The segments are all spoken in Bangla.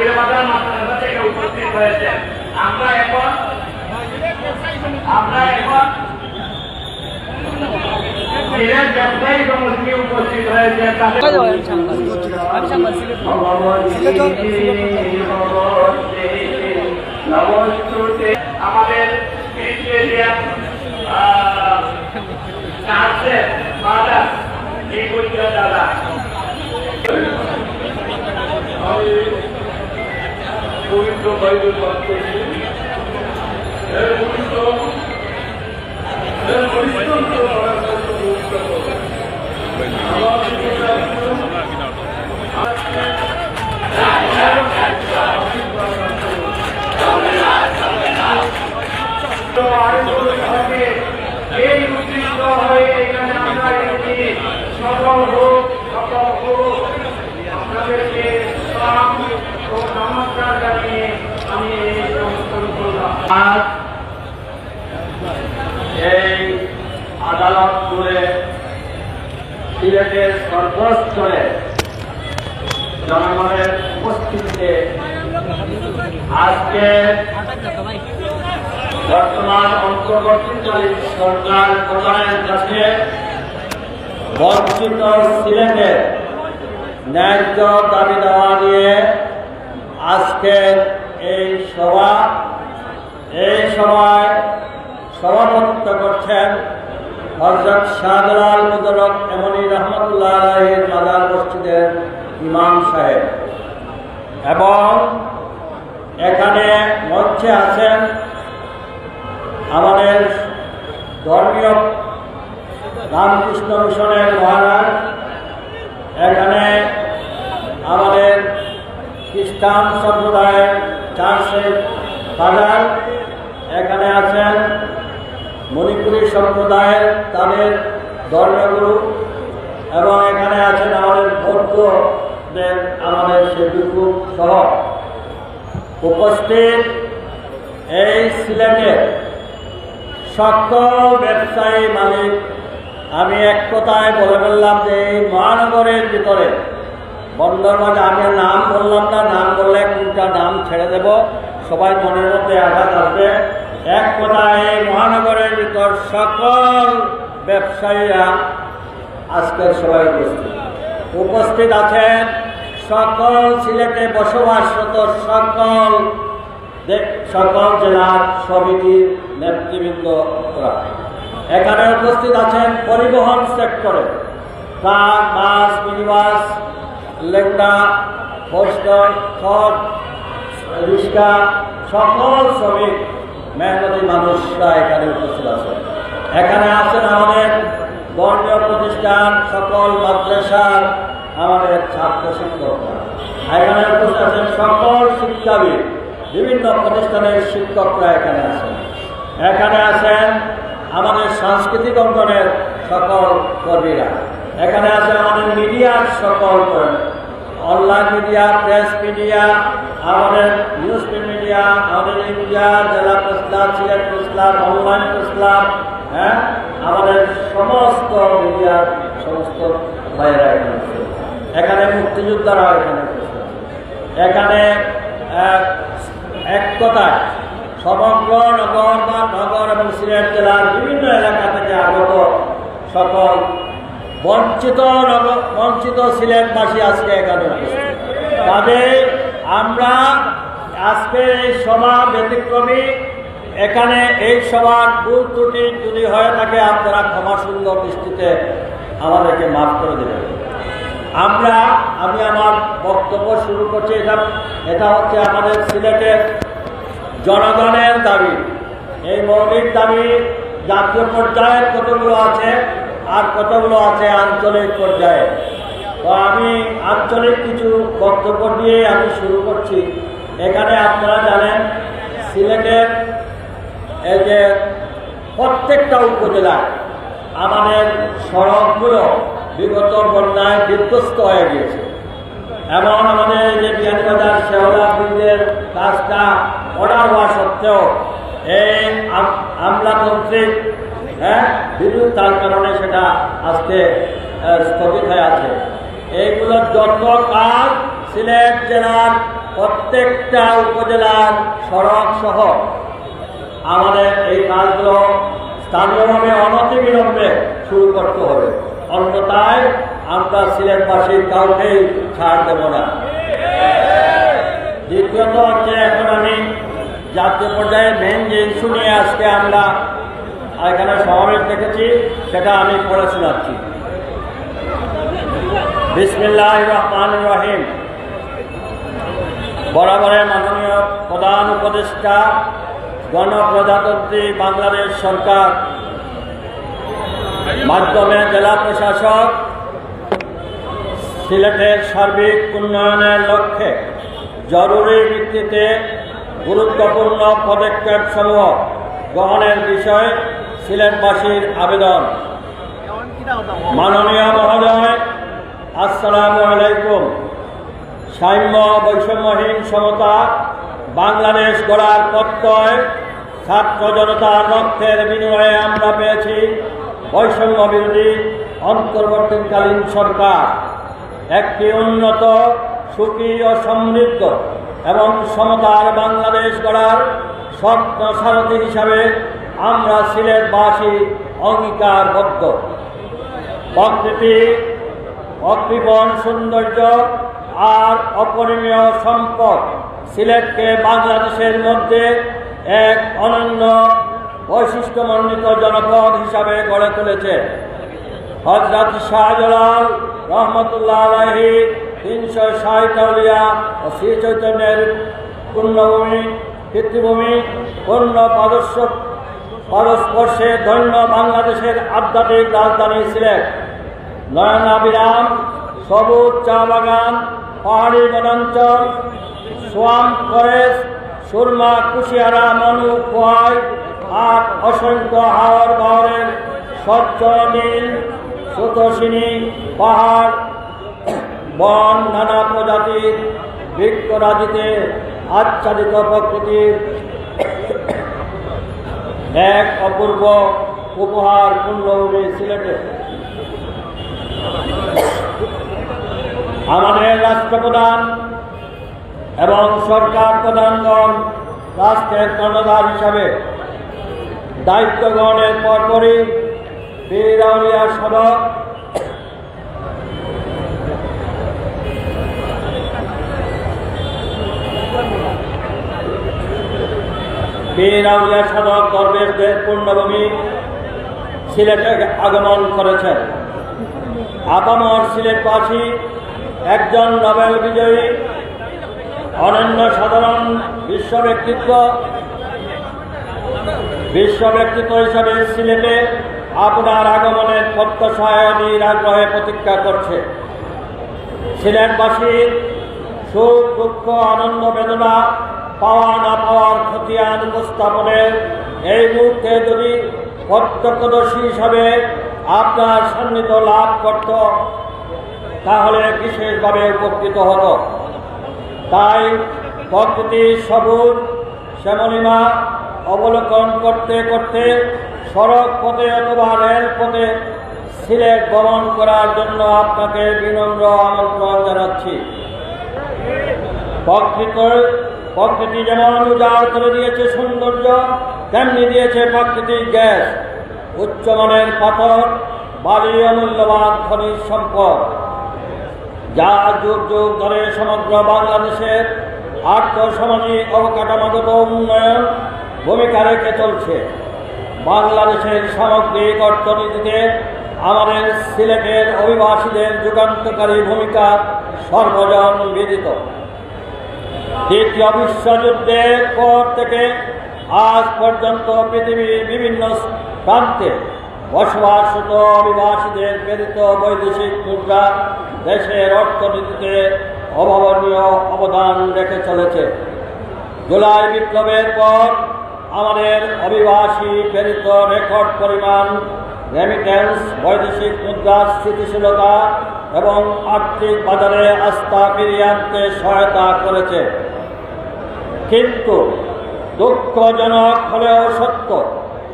জাহাঙ্গীর বাজার মাদ্রাসা থেকে উপস্থিত হয়েছে। আমরা এখন আমরা এখন সিলেট ব্যবসায়ী সমিতি উপস্থিত হয়েছে। তাদের আমাদের এই দাদা। পবিত্র বাইবেল পাঠ করছি। এই উদ্দেশ্য হয়ে এখানে আমরা সফল হোক আপনাদেরকে সালাম ও নমস্কার জানিয়ে আমি এই অনুষ্ঠান আজ এই আদালত করে সিলেটের সর্বস্তরে জনগণের উপস্থিতিতে আজকে বর্তমান অন্তর্বর্তীকালীন সরকার প্রধানের কাছে বঞ্চিত সিলেটের ন্যায্য দাবি দেওয়া নিয়ে আজকের এই সভা এই সময় সভাপতিত্ব করছেন হজরত শাহজালাল মুদরক এমনি রহমতুল্লাহ আলাহির মাদার মসজিদের ইমাম সাহেব। এবং এখানে মঞ্চে আছেন আমাদের ধর্মীয় রামকৃষ্ণ মিশনের মহারাজ। এখানে আমাদের খ্রিস্টান সম্প্রদায়ের চার্চের ফাদার এখানে আছেন মণিপুরী সম্প্রদায়ের তাদের ধর্মগুরু এবং এখানে আছেন আমাদের বৌদ্ধদের আমাদের সেবিকু সহ উপস্থিত এই সিলেটের সকল ব্যবসায়ী মালিক। আমি এক কথায় বলে ফেললাম যে এই মহানগরের ভিতরে বন্দর মাঝে আমি নাম বললাম না, নাম বললে কোনটা নাম ছেড়ে দেব, সবাই মনের মধ্যে আঘাত আসবে। এক কথায় মহানগরের ভিতর সকল ব্যবসায়ীরা আজকের সবাই উপস্থিত। উপস্থিত আছেন সকল সিলেটে বসবাসরত সকল সকল জেলার সমিতির নেতৃবৃন্দরা এখানে উপস্থিত আছেন পরিবহন সেক্টরে truck bus, minibus Leguna hostel truck rickshaw, সকল শ্রমিক। মেহনতি মানুষরা এখানে উপস্থিত আছে। এখানে আছেন আমাদের বর্ণীয় প্রতিষ্ঠান সকল মাদ্রাসার আমাদের ছাত্র শিক্ষকরা। এখানে উপস্থিত আছেন সকল শিক্ষাবিদ, বিভিন্ন প্রতিষ্ঠানের শিক্ষকরা এখানে আছেন। এখানে আছেন আমাদের সাংস্কৃতিক অঙ্গনের সকল কর্মীরা। এখানে আছে আমাদের মিডিয়ার সকল অনলাইন মিডিয়া, প্রেস মিডিয়া, আমাদের নিউজ মিডিয়া, আমাদের মিডিয়া, জেলা press club Sylhet press club online press club হ্যাঁ আমাদের সমস্ত মিডিয়ার সমস্ত ভাইয়েরা এখানে। এখানে মুক্তিযোদ্ধারা এখানে এখানে এক কথায় সমগ্র নগর বা নগর এবং সিলেট জেলার বিভিন্ন এলাকা থেকে আগত সকল বঞ্চিত বঞ্চিত সিলেটবাসী আজকে এখানে। কাজে আমরা আজকে এই সভা ব্যতিক্রমী। এখানে এই সভার ভুল ত্রুটি যদি হয়ে থাকে, আপনারা ক্ষমা সুন্দর দৃষ্টিতে আমাদেরকে মাফ করে দেবেন। আমরা, আমি আমার বক্তব্য শুরু করছি, এটা এটা হচ্ছে আমাদের সিলেটের জনগণের দাবি। এই মৌলিক দাবি জাতীয় পর্যায়ের কতগুলো আছে? আর কতগুলো আছে আঞ্চলিক পর্যায়ে? তো আমি আঞ্চলিক কিছু বক্তব্য দিয়ে আমি শুরু করছি। এখানে আপনারা জানেন, সিলেটের এই যে প্রত্যেকটা উপজেলায় আমাদের সড়কগুলো বিগত বন্যায় বিধ্বস্ত হয়ে গিয়েছে। এবং আমাদের যে বিয়ানীবাজার শেওলা ব্রিজের কাজটা অর্ডার হওয়া সত্ত্বেও এই আম- আমলাতান্ত্রিক হ্যাঁ? তার কারণে সেটা আজকে স্থগিত হয়ে আছে। এইগুলোর যত কাজ সিলেট জেলার প্রত্যেকটা উপজেলার সড়ক সহ আমাদের এই কাজগুলো স্থানীয়ভাবে অনতিবিলম্বে শুরু করতে হবে। অন্যথায় আমরা সিলেটবাসীর কাউকেই ছাড় দেব না। দ্বিতীয়ত হচ্ছে এখন আমি জাতীয় পর্যায়ে মেন যে ইস্যু নিয়ে আজকে আমরা এখানে সমাবেশ দেখেছি, সেটা আমি পড়ে শোনাচ্ছি। বিসমিল্লাহ রহমান রহিম। বরাবরের মাননীয় প্রধান উপদেষ্টা, গণপ্রজাতন্ত্রী বাংলাদেশ সরকার, মাধ্যমে জেলা প্রশাসক, সিলেটের সার্বিক উন্নয়নের লক্ষ্যে জরুরি ভিত্তিতে গুরুত্বপূর্ণ পদক্ষেপ সমূহ গ্রহণের বিষয়ে সিলেটবাসীর আবেদন। মাননীয় মহোদয়, আসসালামু আলাইকুম। সাম্য বৈষম্যহীন সমতা বাংলাদেশ গড়ার প্রত্যয়, ছাত্র জনতার রক্তের বিনিময়ে আমরা পেয়েছি বৈষম্য বিরোধী অন্তর্বর্তীকালীন সরকার। একটি উন্নত, সুখী ও সমৃদ্ধ এবং সমতার বাংলাদেশ গড়ার স্বপ্ন সারথী হিসাবে আমরা সিলেটবাসী অঙ্গীকারবদ্ধ। প্রকৃতি, অকৃপণ সৌন্দর্য আর অপরিমেয় সম্পদ সিলেটকে বাংলাদেশের মধ্যে এক অনন্য বৈশিষ্ট্যমণ্ডিত জনপদ হিসাবে গড়ে তুলেছে। হজরত শাহজালাল রহমতুল্লাহ আলহী তিনশো ষাট আউলিয়া ও শ্রী চৈতন্যের পুণ্যভূমি পিতৃভূমি, পূর্ণ পাদস্য পারস্পর্শে ধন্য বাংলাদেশের আধ্যাত্মিক রাজধানী সিলেট। নয়নাবিরাম সবুজ চা বাগান, পাহাড়ি বনাঞ্চল, সোয়াম ফরেস্ট, সুরমা, কুশিয়ারা, মনু খোয়াই আর অসংখ্য হাওয়ার বাহরের স্বচ্ছ নীল সুতোষিনী পাহাড়, বন, নানা প্রজাতির বৃক্ষরাজিতে আচ্ছাদিত প্রকৃতির এক অপূর্ব উপহার পূর্ণভূমি সিলেটে। আমাদের রাষ্ট্রপ্রধান এবং সরকার প্রধানগণ, রাষ্ট্রের কর্ণধার হিসাবে দায়িত্ব গ্রহণের পরপরই বীরাউলিয়া বীরাউলিয়া সদর দরবেশদের পূর্ণভূমি সিলেটে আগমন করেছেন। আপামর সিলেটবাসী একজন নোবেল বিজয়ী, অনন্য সাধারণ বিশ্ব ব্যক্তিত্ব বিশ্ব ব্যক্তিত্ব হিসাবে সিলেটে আপনার আগমনের প্রত্যাশায় অধীর আগ্রহে প্রতীক্ষা করছে। সিলেটবাসীর সুখ, দুঃখ, আনন্দ, বেদনা পাওয়া না পাওয়ার খতিয়ান উপস্থাপনের এই মুহূর্তে যদি প্রত্যক্ষদর্শী হিসাবে আপনার সান্নিধ্য লাভ করত, তাহলে বিশেষভাবে উপকৃত হতো। তাই প্রকৃতির সবুজ, শ্যামলিমা অবলোকন করতে করতে সড়ক পথে অথবা রেল পথে সিলেট ভ্রমণ করার জন্য আপনাকে বিনম্র আমন্ত্রণ জানাচ্ছি। প্রকৃত প্রকৃতি যেমন উজাড় করে দিয়েছে সৌন্দর্য, তেমনি দিয়েছে প্রাকৃতিক গ্যাস। উচ্চমানের পাথর বালি অমূল্যবান খনিজ সম্পদ। যা যুগ যুগ ধরে সমগ্র বাংলাদেশের আর্থসামাজিক অবকাঠামোগত উন্নয়ন ভূমিকা রেখে চলছে। বাংলাদেশের সামগ্রিক অর্থনীতিতে আমাদের সিলেটের অভিবাসীদের যুগান্তকারী ভূমিকা সর্বজন বিদিত। দ্বিতীয় বিশ্বযুদ্ধের পর থেকে আজ পর্যন্ত পৃথিবীর বিভিন্ন প্রান্তে বসবাসরত অভিবাসীদের প্রেরিত বৈদেশিক মুদ্রা দেশের অর্থনীতিতে অভাবনীয় অবদান রেখে চলেছে। জুলাই বিপ্লবের পর আমাদের অভিবাসী প্রেরিত রেকর্ড পরিমাণ রেমিটেন্স বৈদেশিক মুদ্রার স্থিতিশীলতা এবং আর্থিক বাজারে আস্থা ফিরিয়ে আনতে সহায়তা করেছে। কিন্তু দুঃখজনক হলেও সত্য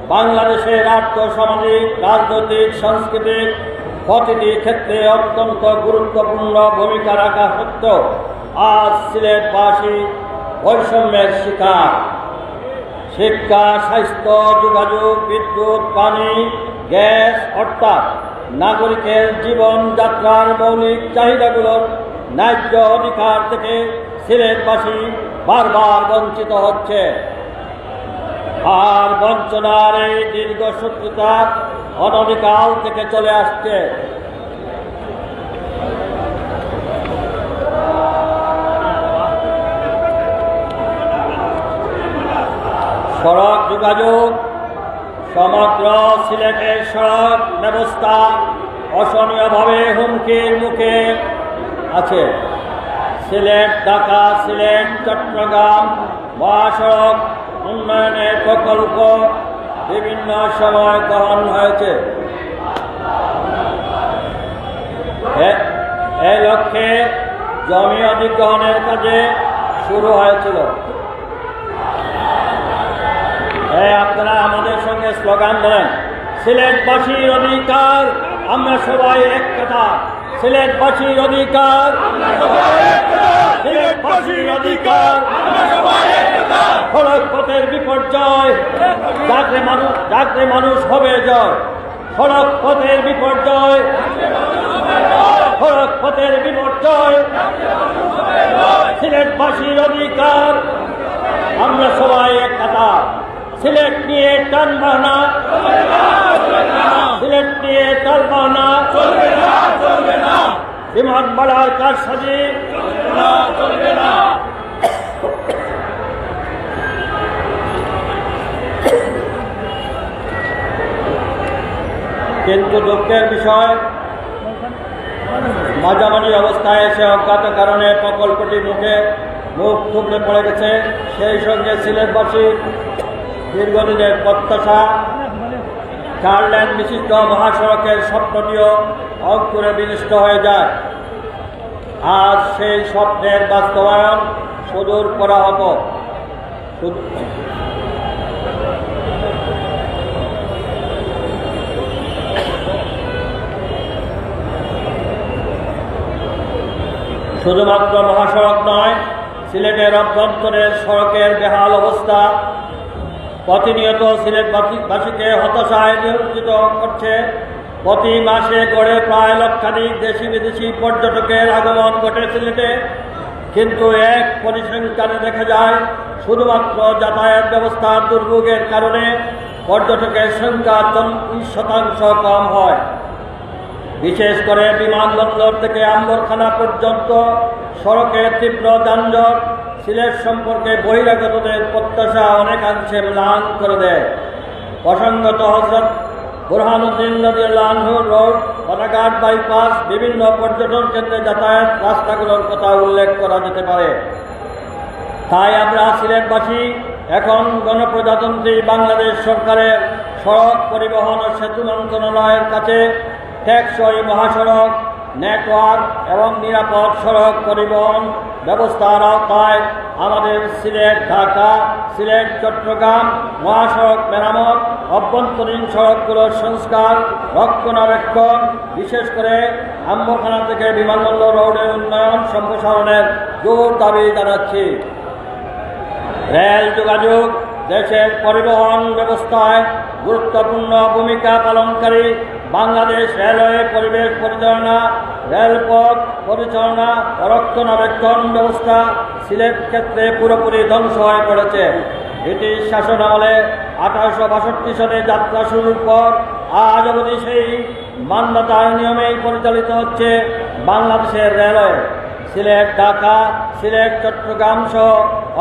বাংলাদেশের আর্থসামাজিক রাজনৈতিক, সাংস্কৃতিক প্রতিটি ক্ষেত্রে অত্যন্ত গুরুত্বপূর্ণ ভূমিকা রাখা সত্ত্বেও আজ সিলেটবাসী বৈষম্যের শিকার। শিক্ষা, স্বাস্থ্য, যোগাযোগ, বিদ্যুৎ, পানি, গ্যাস, অর্থাৎ নাগরিকের জীবনযাত্রার মৌলিক চাহিদাগুলোর ন্যায্য অধিকার থেকে সিলেটবাসী বারবার বঞ্চিত হচ্ছে। আর বঞ্চনার এই দীর্ঘ শত্রুতা অনধিকাল থেকে চলে আসছে। সড়ক যোগাযোগ, সমগ্র সিলেটের সড়ক ব্যবস্থা অসহনীয়ভাবে হুমকির মুখে আছে। সিলেট ঢাকা, সিলেট, চট্টগ্রাম, মহাসড়ক, উন্নয়নের প্রকল্প বিভিন্ন সময় গ্রহণ হয়েছে। এ- লক্ষ্যে জমি অধিগ্রহণের কাজে শুরু হয়েছিল। আপনারা আমাদের সঙ্গে স্লোগান দেন সিলেটবাসীর অধিকার, আমরা সবাই এক কথা। সিলেটবাসীর অধিকার সিলেটবাসীর অধিকার সড়ক বিপর্যয়। যাতে মানুষ হবে জয়। সড়ক বিপর্যয়। সড়ক বিপর্যয়। সিলেটবাসীর অধিকার। আমরা সবাই এক সিলেট নিয়ে টান বাহানা। সিলেট নিয়ে টান বাহানা। বিমান বাড়ার কারসাজি কিন্তু দুঃখের বিষয় মাঝামাঝি অবস্থায় এসে অজ্ঞাত কারণে প্রকল্পটি মুখে মুখ থুবড়ে পড়ে গেছে। সেই সঙ্গে সিলেটবাসীর দীর্ঘদিনের প্রত্যাশা, চার লেন বিশিষ্ট মহাসড়কের স্বপ্নটিও অঙ্কুরে বিনষ্ট হয়ে যায়। আজ সেই স্বপ্নের বাস্তবায়ন সুদূর করা শুধু- শুধুমাত্র মহাসড়ক নয়, সিলেটের অভ্যন্তরের সড়কের বেহাল অবস্থা প্রতিনিয়ত সিলেটবাসীকে হতাশায় নিয়োজিত করছে প্রতি মাসে গড়ে প্রায় লক্ষাধিক দেশি বিদেশি পর্যটকের আগমন ঘটে সিলেটে কিন্তু এক পরিসংখ্যানে দেখা যায়, শুধুমাত্র যাতায়াত ব্যবস্থার দুর্ভোগের কারণে পর্যটকের সংখ্যা চল্লিশ শতাংশ কম হয়। বিশেষ করে বিমানবন্দর থেকে আম্বরখানা পর্যন্ত সড়কের তীব্র যানজট সিলেট সম্পর্কে বহিরাগতদের প্রত্যাশা অনেকাংশে ম্লান করে দেয়। প্রসঙ্গত হজরত বুরহানুদ্দিন নদীলানহ রোড ফটাঘাট বাইপাস বিভিন্ন পর্যটন কেন্দ্রে যাতায়াত রাস্তাগুলোর কথা উল্লেখ করা যেতে পারে। তাই আমরা সিলেটবাসী, এখন গণপ্রজাতন্ত্রী বাংলাদেশ সরকারের সড়ক পরিবহন ও সেতু মন্ত্রণালয়ের কাছে টেকসই মহাসড়ক নেটওয়ার্ক এবং নিরাপদ সড়ক পরিবহন ব্যবস্থার আওতায় আমাদের সিলেট, ঢাকা, সিলেট, চট্টগ্রাম মহাসড়ক মেরামত, অভ্যন্তরীণ সড়কগুলোর সংস্কার, রক্ষণাবেক্ষণ, বিশেষ করে আম্বখানা থেকে বিমানবন্দর রোডের উন্নয়ন সম্প্রসারণের জোর দাবি জানাচ্ছি। রেল যোগাযোগ দেশের পরিবহন ব্যবস্থায় গুরুত্বপূর্ণ ভূমিকা পালনকারী বাংলাদেশ রেলওয়ে পরিবেশ পরিচালনা, রেলপথ পরিচালনা রক্ষণাবেক্ষণ ব্যবস্থা সিলেট ক্ষেত্রে পুরোপুরি ধ্বংস হয়ে পড়েছে। ব্রিটিশ শাসন আমলে আঠারোশো বাষট্টি সালে যাত্রা শুরুর পর আজ অবধি সেই মান্যতার নিয়মেই পরিচালিত হচ্ছে বাংলাদেশের রেলওয়ে। সিলেট, ঢাকা, সিলেট, চট্টগ্রাম সহ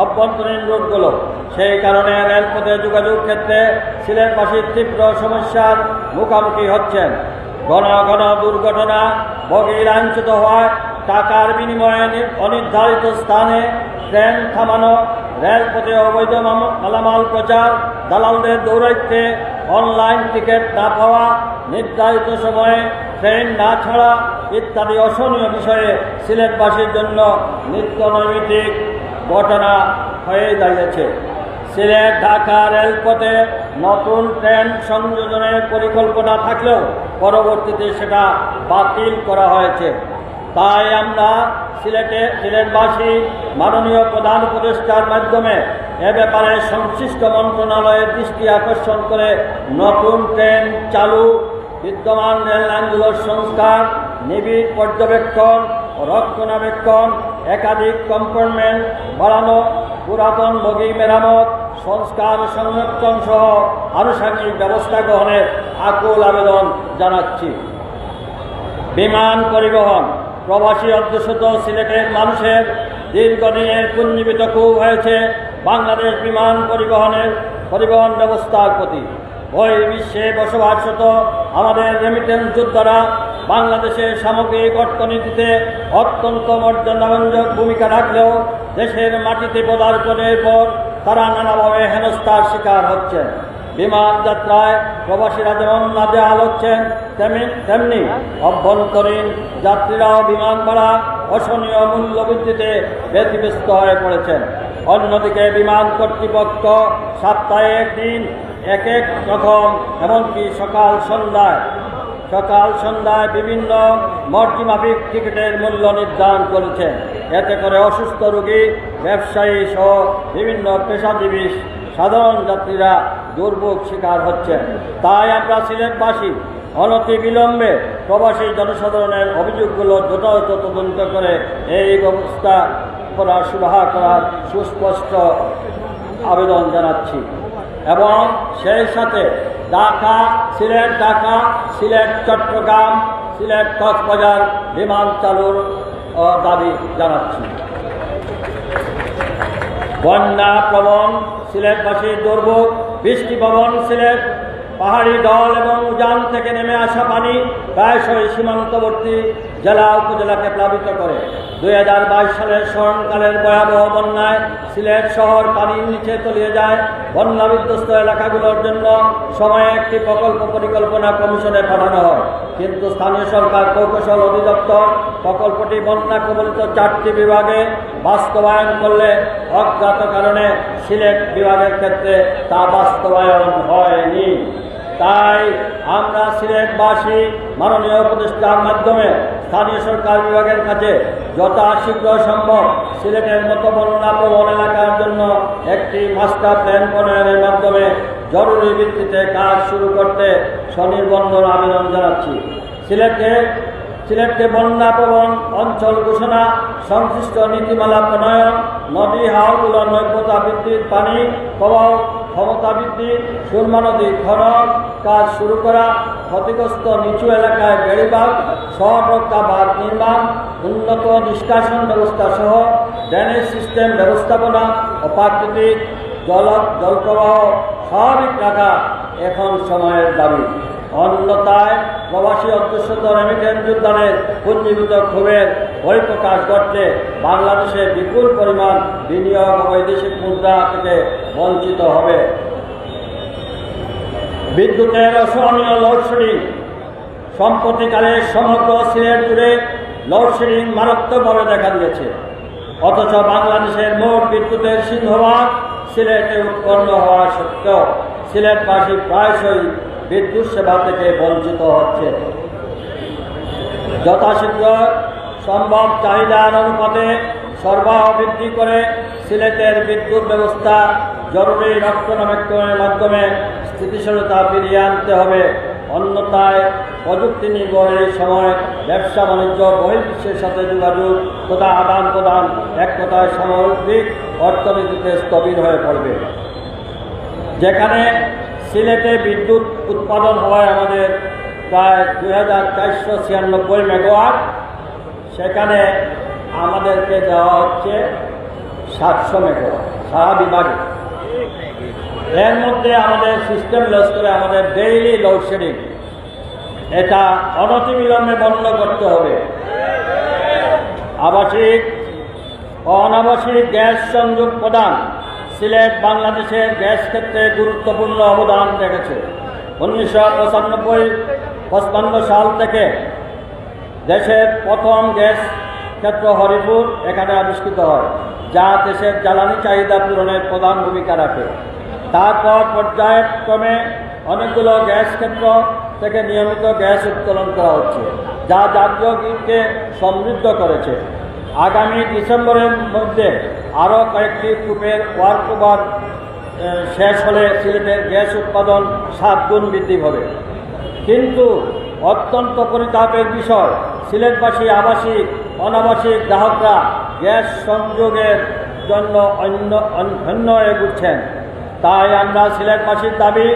অভ্যন্তরীণ রুটগুলো সেই কারণে রেলপথে যোগাযোগ ক্ষেত্রে সিলেটবাসীর তীব্র সমস্যার মুখোমুখি হচ্ছেন। ঘন ঘন দুর্ঘটনা বগি লাঞ্ছিত হওয়ায় টাকার বিনিময়ে অনির্ধারিত স্থানে ট্রেন থামানো, রেলপথে অবৈধ মালামাল প্রচার, দালালদের দৌরাইতে অনলাইন টিকিট না পাওয়া, নির্ধারিত সময়ে ট্রেন না ছাড়া ইত্যাদি অসহনীয় বিষয়ে সিলেটবাসীর জন্য নিত্য নৈমিত্তিক ঘটনা হয়ে দাঁড়িয়েছে। সিলেট, ঢাকা রেলপথে নতুন ট্রেন সংযোজনের পরিকল্পনা থাকলেও পরবর্তীতে সেটা বাতিল করা হয়েছে। তাই আমরা সিলেটে, সিলেটবাসী, মাননীয় প্রধান উপদেষ্টার মাধ্যমে এ ব্যাপারে সংশ্লিষ্ট মন্ত্রণালয়ের দৃষ্টি আকর্ষণ করে নতুন ট্রেন চালু, বিদ্যমান রেললাইনগুলোর সংস্কার নিবিড় পর্যবেক্ষণ রক্ষণাবেক্ষণ, একাধিক কম্পার্টমেন্ট, বাড়ানো পুরাতন বগি মেরামত, সংস্কার সংরক্ষণ সহ আনুষঙ্গিক ব্যবস্থা গ্রহণের আকুল আবেদন জানাচ্ছি। বিমান পরিবহন, প্রবাসী অধ্যুষিত সিলেটের মানুষের দীর্ঘদিনের পুঞ্জীবিত খুব হয়েছে বাংলাদেশ বিমান পরিবহনের পরিবহন ব্যবস্থার প্রতি। ওই বিশ্বে বসবাসরত আমাদের রেমিটেন্স যোদ্ধারা বাংলাদেশের সামগ্রিক অর্থনীতিতে অত্যন্ত মর্যাদাবঞ্জক ভূমিকা রাখলেও দেশের মাটিতে পদার্পণের পর তারা নানাভাবে হেনস্থার শিকার হচ্ছেন। বিমান যাত্রায় প্রবাসীরা যেমন নাজেহাল হচ্ছেন, তেমনি তেমনি অভ্যন্তরীণ যাত্রীরাও বিমান ভাড়া অসহনীয় মূল্য বৃদ্ধিতে ব্যতিব্যস্ত হয়ে পড়েছেন। অন্যদিকে বিমান কর্তৃপক্ষ সপ্তাহে একদিন এক এক রকম, এমনকি সকাল সন্ধ্যায় সকাল সন্ধ্যায় বিভিন্ন মর্জিমাফিক টিকিটের মূল্য নির্ধারণ করেছেন। এতে করে অসুস্থ রোগী, ব্যবসায়ী সহ বিভিন্ন পেশাজীবী সাধারণ যাত্রীরা দুর্ভোগ শিকার হচ্ছে তাই আমরা সিলেটবাসী অনতি বিলম্বে প্রবাসী জনসাধারণের অভিযোগগুলো যথাযথ তদন্ত করে এই ব্যবস্থা করার সুরাহা করার সুস্পষ্ট আবেদন জানাচ্ছি। এবং সেই সাথে ঢাকা, সিলেট ঢাকা, সিলেট চট্টগ্রাম, সিলেট কক্সবাজার বিমান চালুর দাবি জানাচ্ছি। বন্যা প্রবণ সিলেটবাসীর দুর্ভোগ, বৃষ্টি ভবন সিলেট পাহাড়ি দল এবং উজান থেকে নেমে আসা পানি প্রায়শই সীমান্তবর্তী জেলা উপজেলাকে প্লাবিত করে। দুই হাজার বাইশ সালের স্মরণকালের ভয়াবহ বন্যায় সিলেট শহর পানির নিচে তলিয়ে যায়। বন্যা বিধ্বস্ত এলাকাগুলোর জন্য সময়ে একটি প্রকল্প পরিকল্পনা কমিশনে পাঠানো হয়। কিন্তু স্থানীয় সরকার, কৌশল অধিদপ্তর, প্রকল্পটি বন্যা কবলিত চারটি বিভাগে বাস্তবায়ন করলে অজ্ঞাত কারণে সিলেট বিভাগের ক্ষেত্রে তা বাস্তবায়ন হয়নি। তাই আমরা সিলেটবাসী মাননীয় উপদেষ্টার মাধ্যমে স্থানীয় সরকার বিভাগের কাছে যথাশীঘ্র সম্ভব সিলেটের মতো বন্যা প্রবণ এলাকার জন্য একটি মাস্টার প্ল্যান প্রণয়নের মাধ্যমে জরুরি ভিত্তিতে কাজ শুরু করতে স্বনির্বন্ধন আবেদন জানাচ্ছি। সিলেটে সিলেটকে বন্যা প্রবণ অঞ্চল ঘোষণা, সংশ্লিষ্ট নীতিমালা প্রণয়ন, নদী হাওড়গুলো নৈকতা বৃদ্ধির পানি প্রবাহ ক্ষমতা বৃদ্ধি, সুরমা নদী খনন কাজ শুরু করা, ক্ষতিগ্রস্ত নিচু এলাকায় বেড়িবাগ শহর রক্ষা বাঁধ নির্মাণ, উন্নত নিষ্কাশন ব্যবস্থা সহ ড্রেনেজ সিস্টেম ব্যবস্থাপনা ও প্রাকৃতিক জল, জলপ্রবাহ স্বাভাবিক রাখা এখন সময়ের দাবি। অন্যতায় প্রবাসী অধ্যুষিত রেমিটেন্স যোদ্ধাদের পুঞ্জীভূত ক্ষোভের বহিঃপ্রকাশ ঘটলে বাংলাদেশে বিপুল পরিমাণ বিনিয়োগ বৈদেশিক মুদ্রা থেকে বঞ্চিত হবে। বিদ্যুতের অসহনীয় লোডশেডিং, সম্প্রতিকালে সমগ্র সিলেট জুড়ে লোডশেডিং মারাত্মকভাবে দেখা দিয়েছে। অথচ বাংলাদেশের মোট বিদ্যুতের সিংহভাগ সিলেটে উৎপন্ন হওয়া সত্ত্বেও সিলেটবাসী প্রায়শই বিদ্যুৎ সেবা থেকে বঞ্চিত হচ্ছে। যথাশীঘ্র সম্ভব চাহিদার অনুপাতে সরবরাহ বৃদ্ধি করে সিলেটের বিদ্যুৎ ব্যবস্থা জরুরি রক্ষণাবেক্ষণের মাধ্যমে স্থিতিশীলতা ফিরিয়ে আনতে হবে। অন্যথায় প্রযুক্তি নির্ভরের সময় ব্যবসা বাণিজ্য, বহির্বিশ্বের সাথে যোগাযোগ তথা আদান প্রদান এক কথায় সামগ্রিক অর্থনীতিতে স্থবির হয়ে পড়বে। যেখানে সিলেটে বিদ্যুৎ উৎপাদন হয় আমাদের প্রায় দুই হাজার চারশো ছিয়ানব্বই মেগাওয়াট, সেখানে আমাদেরকে দেওয়া হচ্ছে সাতশো মেগাওয়াট সারা বিভাগে। এর মধ্যে আমাদের সিস্টেম লস করে আমাদের ডেইলি লোডশেডিং এটা অনতিবিলম্বে বন্ধ করতে হবে। আবাসিক, অনাবাসিক গ্যাস সংযোগ প্রদান। সিলেট বাংলাদেশের গ্যাস ক্ষেত্রে গুরুত্বপূর্ণ অবদান রেখেছে। উনিশশো পঁচানব্বই, পঁচপান্ন সাল থেকে দেশের প্রথম গ্যাস ক্ষেত্র হরিপুর এখানে আবিষ্কৃত হয়, যা দেশের জ্বালানি চাহিদা পূরণের প্রধান ভূমিকা রাখে। তারপর পর্যায়ক্রমে অনেকগুলো গ্যাস ক্ষেত্র থেকে নিয়মিত গ্যাস উত্তোলন করা হচ্ছে, যা জাতীয় গ্রিডকে সমৃদ্ধ করেছে। আগামী ডিসেম্বরের মধ্যে আরও কয়েকটি কূপের ওয়ার্ক ওভার শেষ হলে সিলেটের গ্যাস উৎপাদন সাত গুণ বৃদ্ধি হবে কিন্তু অত্যন্ত পরিতাপের বিষয়, সিলেটবাসী, আবাসিক, অনাবাসিক গ্রাহকরা গ্যাস সংযোগের জন্য অন্য অন্য হয়ে ঘুরছেন তাই আমরা সিলেটবাসীর দাবি,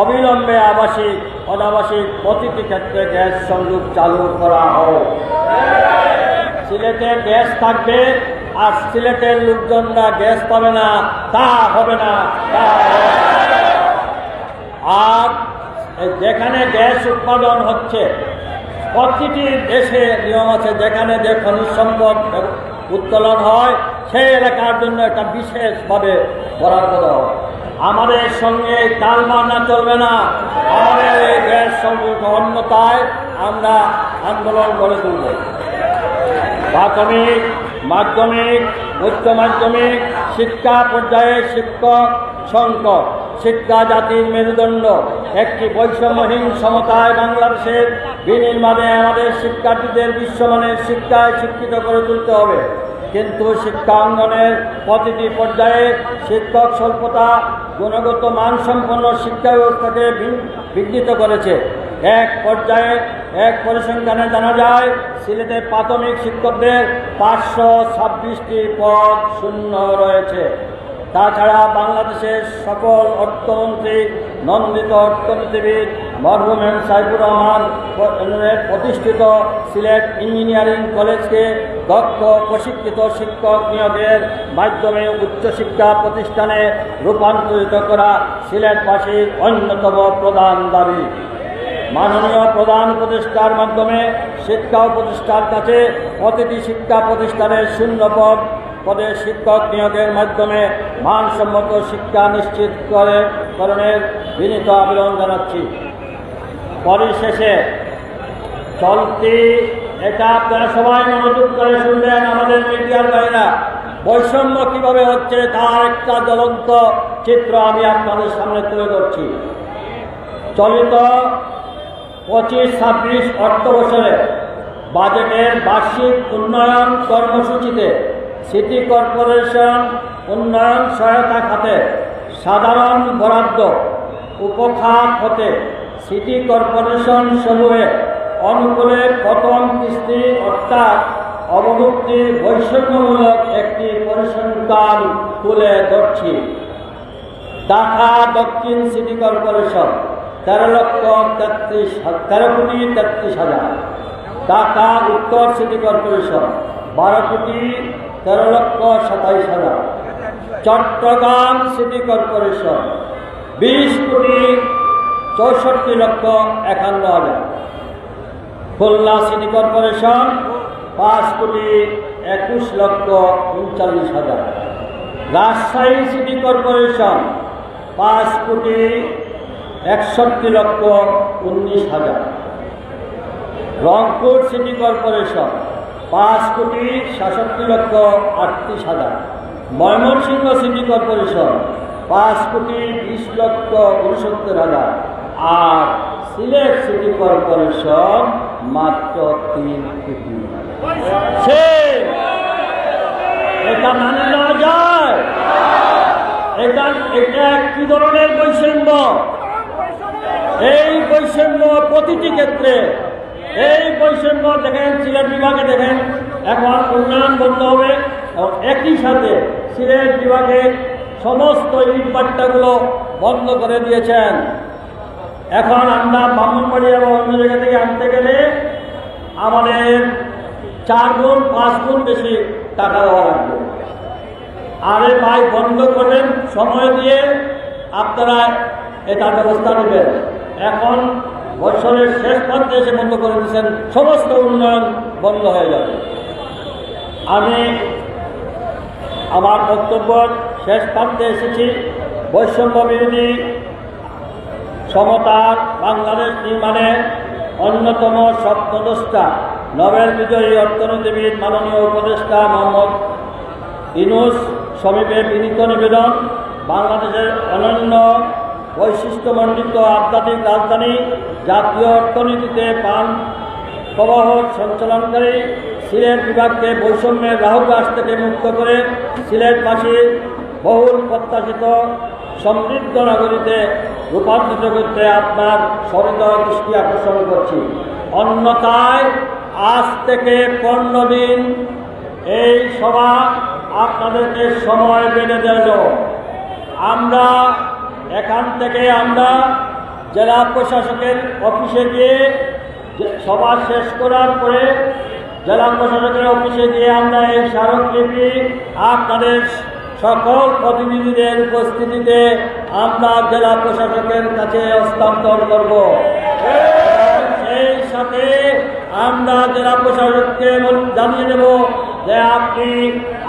অবিলম্বে আবাসিক, অনাবাসিক প্রতিটি ক্ষেত্রে গ্যাস সংযোগ চালু করা হোক সিলেটে গ্যাস থাকবে, আর সিলেটের লোকজনরা গ্যাস পাবে না, তা হবে না। আর যেখানে গ্যাস উৎপাদন হচ্ছে, প্রতিটি দেশে নিয়ম আছে, যেখানে যে খনিজ সম্পদ উত্তোলন হয়, সেই এলাকার জন্য একটা বিশেষভাবে বরাদ্দ দেওয়া হয়। আমাদের সঙ্গে তাল মানা চলবে না। আমাদের এই গ্যাস সম্পর্ক অন্যতায় আমরা আন্দোলন গড়ে তুলব। প্রাথমিক, মাধ্যমিক, উচ্চ মাধ্যমিক, শিক্ষা পর্যায়ে শিক্ষক, সংকট, শিক্ষা জাতির মেরুদণ্ড, একটি বৈষম্যহীন সমতায় বাংলাদেশের বিনির্মাণে আমাদের শিক্ষার্থীদের বিশ্বমানের শিক্ষায় শিক্ষিত করে তুলতে হবে। কিন্তু শিক্ষা অঙ্গনের প্রতিটি পর্যায়ে শিক্ষক স্বল্পতা, গুণগত মানসম্পন্ন শিক্ষা ব্যবস্থাকে বিঘ্নিত করেছে। এক পর্যায়ে এক পরিসংখ্যানে জানা যায়, সিলেটে প্রাথমিক শিক্ষকদের পাঁচশো ছাব্বিশটি পদ শূন্য রয়েছে। তাছাড়া বাংলাদেশের সকল অর্থমন্ত্রী, নন্দিত অর্থনীতিবিদ মরহুম এম সাইফুর রহমান প্রতিষ্ঠিত সিলেট ইঞ্জিনিয়ারিং কলেজকে দক্ষ প্রশিক্ষিত শিক্ষক নিয়োগের মাধ্যমে উচ্চশিক্ষা প্রতিষ্ঠানে রূপান্তরিত করা সিলেটবাসীর অন্যতম প্রধান দাবি। মাননীয় প্রধান উপদেষ্টার মাধ্যমে শিক্ষা প্রতিষ্ঠার কাছে প্রতিটি শিক্ষা প্রতিষ্ঠানের শূন্য পদ পদে শিক্ষক নিয়োগের মাধ্যমে মানসম্মত শিক্ষা নিশ্চিত করে করণের বিনীত আবেদন জানাচ্ছি। পরিশেষে চলতি এটা আপনারা সবাই মনোযোগ করে শুনলেন আমাদের মিডিয়ার ভাইরা বৈষম্য কীভাবে হচ্ছে, তার একটা জ্বলন্ত চিত্র আমি আপনাদের সামনে তুলে ধরছি। চলিত পঁচিশ ছাব্বিশ অর্থ বছরে বাজেটের বার্ষিক উন্নয়ন কর্মসূচিতে সিটি কর্পোরেশন উন্নয়ন সহায়তা খাতে সাধারণ বরাদ্দ, উপখাত হতে সিটি কর্পোরেশন সমূহে অনুকূলে প্রথম কিস্তি অর্থাৎ অবমুক্তি বৈষম্যমূলক একটি পরিসংখ্যান তুলে ধরছি। ঢাকা দক্ষিণ সিটি কর্পোরেশন তেরো লক্ষ তেত্রিশ তেরো কোটি তেত্রিশ হাজার। ঢাকা উত্তর সিটি কর্পোরেশন বারো কোটি তেরো লক্ষ সাতাইশ হাজার। চট্টগ্রাম সিটি কর্পোরেশন বিশ কোটি চৌষট্টি লক্ষ একান্ন হাজার। খুলনা সিটি কর্পোরেশন পাঁচ কোটি একুশ লক্ষ উনচল্লিশ হাজার। রাজশাহী সিটি কর্পোরেশন পাঁচ কোটি একষট্টি লক্ষ উনিশ হাজার। রংপুর সিটি কর্পোরেশন পাঁচ কোটি সাতষট্টি লক্ষ আটত্রিশ হাজার। ময়মনসিংহ সিটি কর্পোরেশন পাঁচ কোটি বিশ লক্ষ উনসত্তর হাজার। আর সিলেট সিটি কর্পোরেশন মাত্র তিন কোটি এটা মানে নেওয়া যায়। এটা এটা কি ধরনের বৈষম্য? এই বৈষম্য প্রতিটি ক্ষেত্রে। এই বৈষম্য দেখেন, সিলেট বিভাগে দেখেন, এখন উন্নয়ন বন্ধ হবে। এবং একই সাথে সিলেট বিভাগে সমস্ত ইট বাট্টাগুলো বন্ধ করে দিয়েছেন। এখন আমরা ব্রাহ্মণবাড়ি এবং অন্য জায়গা থেকে আনতে গেলে আমাদের চার গুণ, পাঁচ গুণ বেশি টাকা দেওয়া লাগবে। আরে ভাই, বন্ধ করেন, সময় দিয়ে আপনারা এটার ব্যবস্থা নেবেন। এখন বছরের শেষ প্রান্তে এসে বন্ধ করে দিচ্ছেন সমস্ত উন্নয়ন বন্ধ হয়ে যাবে। আমি আমার বক্তব্য শেষ প্রান্তে এসেছি। বৈষম্য বিরোধী সমতার বাংলাদেশ নির্মাণে অন্যতম স্বপ্নদ্রষ্টা নোবেল বিজয়ী অর্থনীতিবিদ মাননীয় উপদেষ্টা মোহাম্মদ ইনুস সমীপে বিনীত নিবেদন, বাংলাদেশের অনন্য বৈশিষ্ট্যমণ্ডিত আধ্যাত্মিক রাজধানী জাতীয় অর্থনীতিতে পান প্রবাহ সঞ্চালনকারী সিলেট বিভাগকে বৈষম্যের রাহুগ্রাস থেকে মুক্ত করে সিলেটবাসী বহুল প্রত্যাশিত সমৃদ্ধ নগরীতে রূপান্তরিত করতে আপনার সহৃদয় দৃষ্টি আকর্ষণ করছি অন্যথায় আজ থেকে পনেরো দিন এই সভা আপনাদেরকে সময় দেওয়া যাবে। আমরা এখান থেকে আমরা জেলা প্রশাসকের অফিসে গিয়ে সভা শেষ করার পরে জেলা প্রশাসকের অফিসে গিয়ে আমরা এই স্মারকলিপি আপনাদের সকল প্রতিনিধিদের উপস্থিতিতে আমরা জেলা প্রশাসকের কাছে হস্তান্তর করব। সেই সাথে আমরা জেলা প্রশাসককে জানিয়ে দেব যে আপনি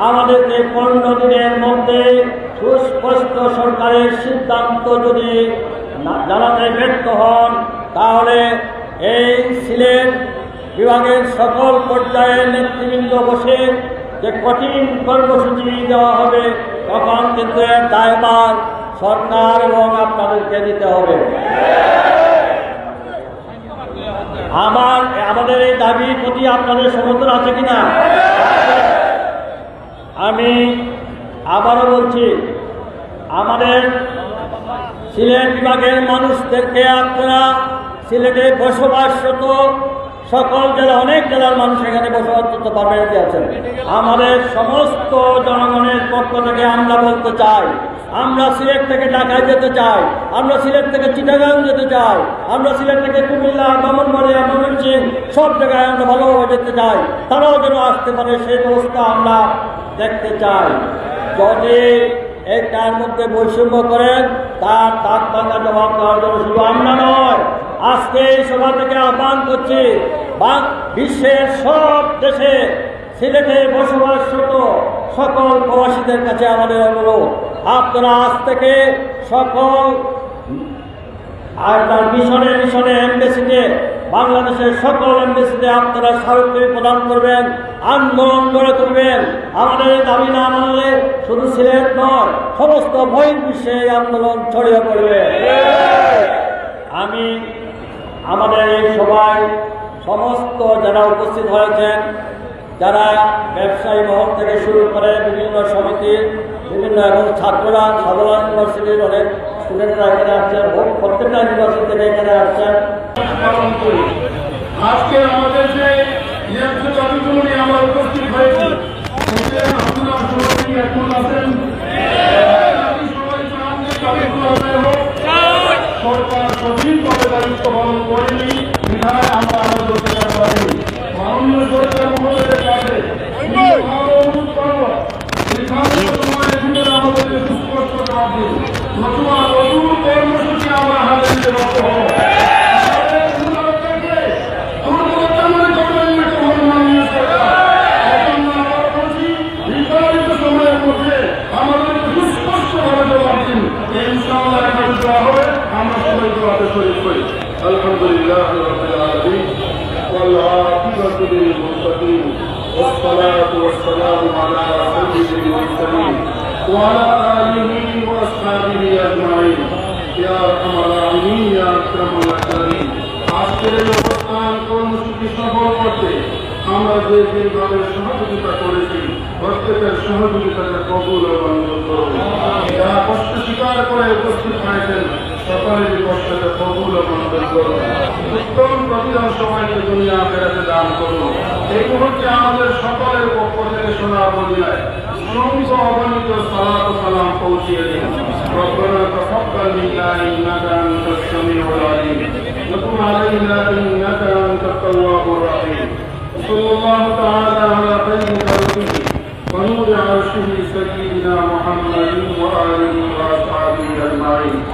আমাদেরকে পনেরো দিনের মধ্যে সুস্পষ্ট সরকারের সিদ্ধান্ত যদি জানাতে ব্যর্থ হন, তাহলে এই সিলেট বিভাগের সকল পর্যায়ের নেতৃবৃন্দ বসে যে কঠিন কর্মসূচি দেওয়া হবে, তখন কিন্তু এর দায়ভার সরকার এবং আপনাদেরকে দিতে হবে। আমার আমাদের এই দাবির প্রতি আপনাদের সমর্থন আছে কিনা? আমি আবারও বলছি, আমাদের সিলেট বিভাগের মানুষদেরকে আপনারা সিলেটে বসবাসরত সকল জেলা, অনেক জেলার মানুষ এখানে বসবাস করতে পারবেন আছেন। আমাদের সমস্ত জনগণের পক্ষ থেকে আমরা বলতে চাই, আমরা সিলেট থেকে ঢাকায় যেতে চাই, আমরা সিলেট থেকে চিটাগাং যেতে চাই, আমরা সিলেট থেকে কুমিল্লা, বামনবাড়িয়া ময়মনসিং সব জায়গায় আমরা ভালোভাবে যেতে চাই। তারাও যেন আসতে পারে, সেই ব্যবস্থা আমরা দেখতে চাই। যদি এই তার মধ্যে বৈষম্য করেন, তার তাক জবাব দেওয়ার জন্য শুধু আমরা নয় আজকে এই সভা থেকে আহ্বান করছি বিশ্বের সব দেশে সিলেটে বসবাসরত সকল প্রবাসীদের কাছে আমাদের অনুরোধ। আপনারা আজ থেকে সকল আর তার মিশনে মিশনে এমবেসিতে, বাংলাদেশের সকল এমবেসিতে আপনারা স্মারকলিপি প্রদান করবেন, আন্দোলন গড়ে তুলবেন। আমাদের দাবি না মানলে শুধু সিলেট নয়, সমস্ত বহির বিশ্বে এই আন্দোলন ছড়িয়ে পড়বে। আমি আমাদের এই সভায় সমস্ত যারা উপস্থিত হয়েছেন যারা ব্যবসায়ী মহল থেকে শুরু করে বিভিন্ন সমিতি বিভিন্ন এবং ছাত্ররা সাধারণ ইউনিভার্সিটির অনেক স্টুডেন্টরা এখানে আসছেন প্রত্যেকটা ইউনিভার্সিটি থেকে এখানে আসছেন। আজকে আমাদের যে নিয়ে আমরা উপস্থিত হয়েছি এখন আছেন। সবাই। সরকার সঠিকভাবে পদকারিত্ব পালন করেনি, বিধায় আমরা আমাদের করতে পারিনি। মাননীয় সরকার মহোদয়ের কাছে অনুরোধ করব সময়ের ভিতরে আমাদেরকে সুস্পষ্ট জবাব দিন। নতুন নতুন কর্মসূচি আমরা হাতে নিতে বাধ্য হব। الحمد لله رب العالمين والعاقبة للمتقين والصلاة والسلام على سيد المرسلين وعلى آله وأصحابه أجمعين يا أرحم الراحمين يا أكرم الأكرمين আজকের এই অবস্থান কর্মসূচি সফল করতে আমরা যে যেভাবে সহযোগিতা করেছি প্রত্যেকের সহযোগিতাকে কবুল ও মঞ্জুর করুন যারা কষ্ট স্বীকার করে উপস্থিত হয়েছেন সকলের কষ্টকে কবুল মঞ্জুর করুন উত্তম প্রতিদান সময়কে দুনিয়া ফেরাতে দান করুন এই মুহূর্তে আমাদের সকলের পক্ষ থেকে শোনা বলিয়ায় সমস্ত অগণিত সালাত সালাম পৌঁছিয়ে দিন ربنا تقبل منا انك انت السميع العليم وتب علينا انك انت التواب الرحيم صلى الله تعالى على خير خلقه ونور عرشه سيدنا محمد واله واصحابه اجمعين